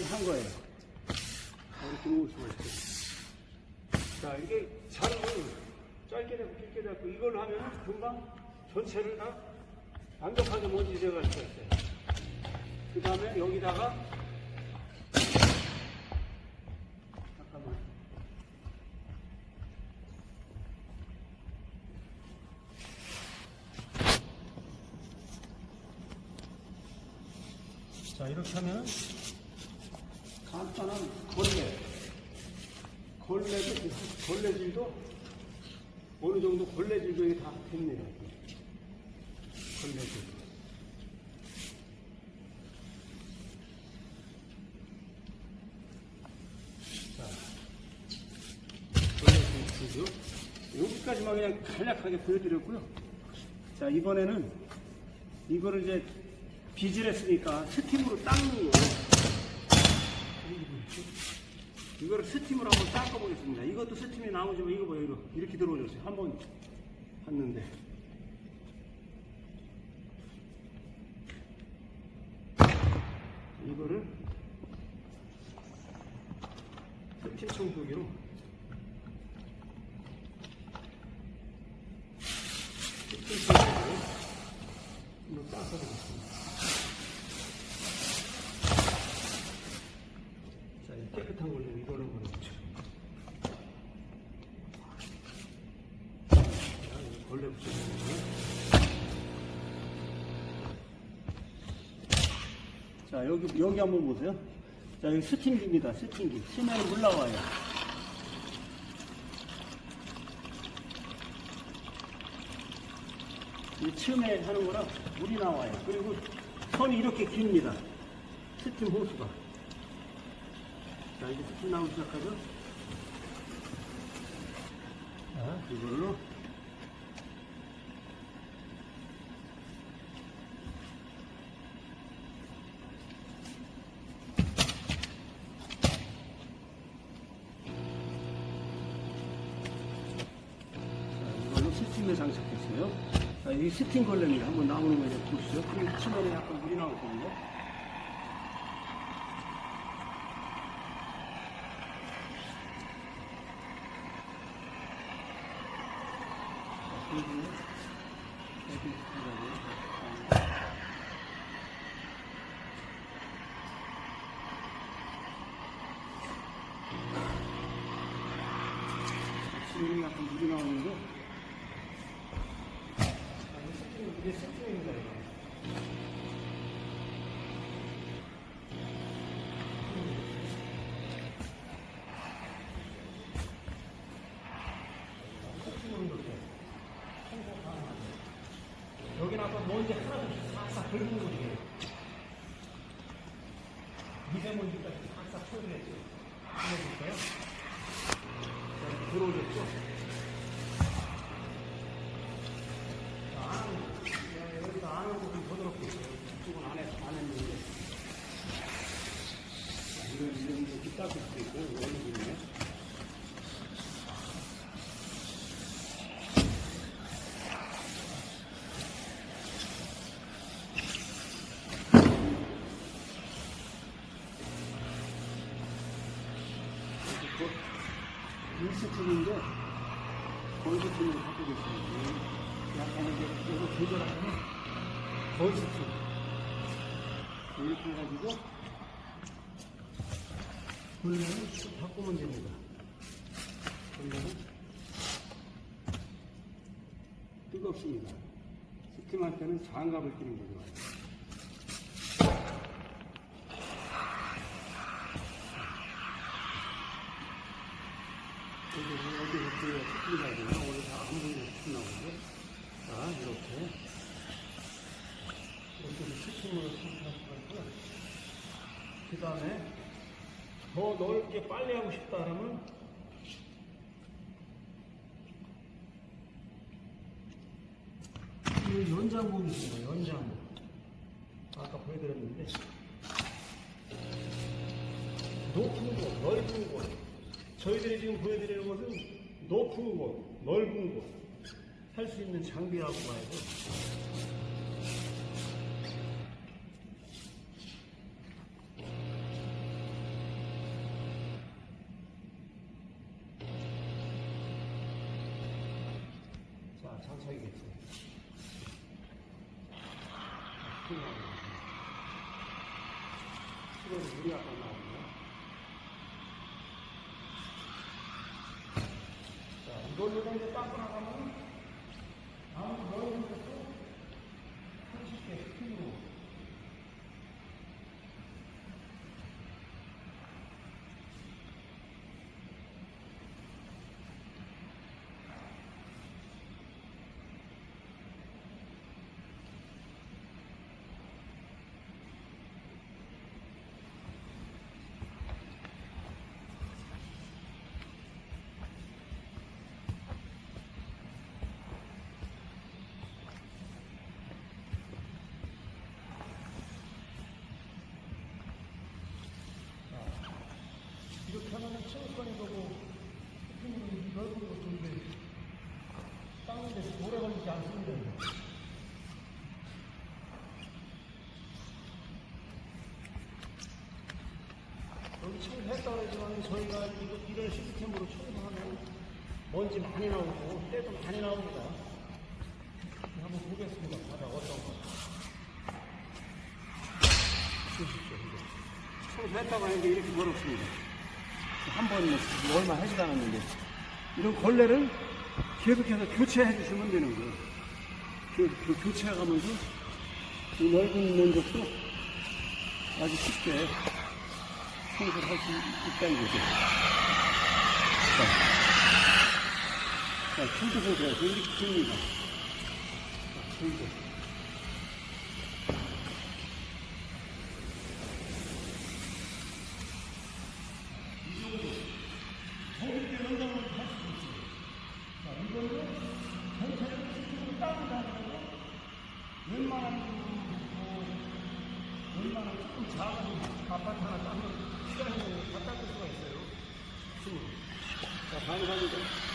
이렇게까지 한 거예요. 이렇게 놓을 수가 있어요. 자, 이게 자를 짧게 잡고 길게 잡고 이걸 하면 금방 전체를 다 완벽하게 먼지 제거할 수가 있어요. 그 다음에 여기다가 잠깐만. 자, 이렇게 하면 간단한 걸레. 걸레도, 걸레질도 어느 정도 걸레질도 다 됩니다. 걸레질. 자, 걸레질도 여기까지만 그냥 간략하게 보여드렸고요. 자, 이번에는 이거를 이제 빗을 했으니까 스팀으로 닦는 거예요. 이거를 스팀으로 한번 닦아 보겠습니다. 이것도 스팀이 나오지만 이거 뭐예요? 이거 이렇게 들어오셨어요. 한번 봤는데. 이거를 스팀 청소기로 스팀 청소기로 닦아보겠습니다. 자, 이 깨끗한 걸로. 자, 이거 걸레 붙여주고. 자, 여기, 여기 한번 보세요. 자, 여기 스팀기입니다. 스팀기. 심해로 물 나와요. 이 처음에 하는 거라 물이 나와요. 그리고 선이 이렇게 깁니다. 스팀 호수가. 자, 이제 스팀 나오기 시작하죠? 자, 이걸로. 스팀에 장착했어요. 자, 이 스팀 걸레입니다. 한번 나오는 거 이제 보시죠. 그리고 치면에 약간 물이 나올 거든요. 그리고 여기 들어가고요. 지금 약간 물이 나오는데 이게 스팀입니다 이거. 여기는 아까 먼지 하나도 없이 싹싹 긁은 거지. 미세먼지까지 싹싹. 한번 볼까요? 안은, 야, 여기다 안은 좀 부드럽고 있어요. 이쪽은 안, 했, 안 했는데. 자, 이런, 이런 게 뒷닦을 수도 있고, 있네. 일스팀인데 건스팀으로 바꾸고 있습니다. 약간 이제 이거 조절하면 건스팀 이렇게 해가지고 분량을 쭉 바꾸면 됩니다. 분량은 뜨겁습니다. 스팀할 때는 장갑을 끼는 게좋아요. 여기 여기 스팀이 나오잖아요. 오늘 다 아무 데나 스팀 나오는데 자 이렇게 이렇게 스팀으로 스팀할 수가 있고요. 그 다음에 더 넓게 빨리 하고 싶다 그러면 이 연장목이 있어요. 연장목. 아까 보여드렸는데 높은 곳, 넓은 곳. 저희들이 지금 보여드리는 것은 높은 곳, 넓은 곳. 할 수 있는 장비라고 봐야 돼. 장 그냥. 수건이 물이 아까 나오네. 자, 이걸로 이제 닦고 나가면 다음 넣는 것도 30개 스피로. 이렇게 체육관이 되고 쇼핑몰이 넓은 곳인데 닦는 데서 오래 걸리지 않습니다. 여기 청소했다고 그러지만 저희가 이거, 이런 시스템으로 청소하면 먼지 많이 나오고 때도 많이 나옵니다. 한번 보겠습니다. 바다 어떤 거. 보십시오. 이거. 청소했다고 하는데 이렇게 더럽습니다. 한번 얼마 하지도 않았는데 이런 걸레를 계속해서 교체해 주시면 되는 거예요. 그, 그 교체해 가면서 이 넓은 면적도 아주 쉽게 청소를 할 수 있다는 거죠. 자, 자 청소. 이렇게 됩니다. 자, 청소. 자, 이걸로 전체를 시스템으로 따로 다니고 웬만한 뭐, 작은 아파트 하나 따면 시간이 다 닦을 수가 있어요. 자, 가능합니다.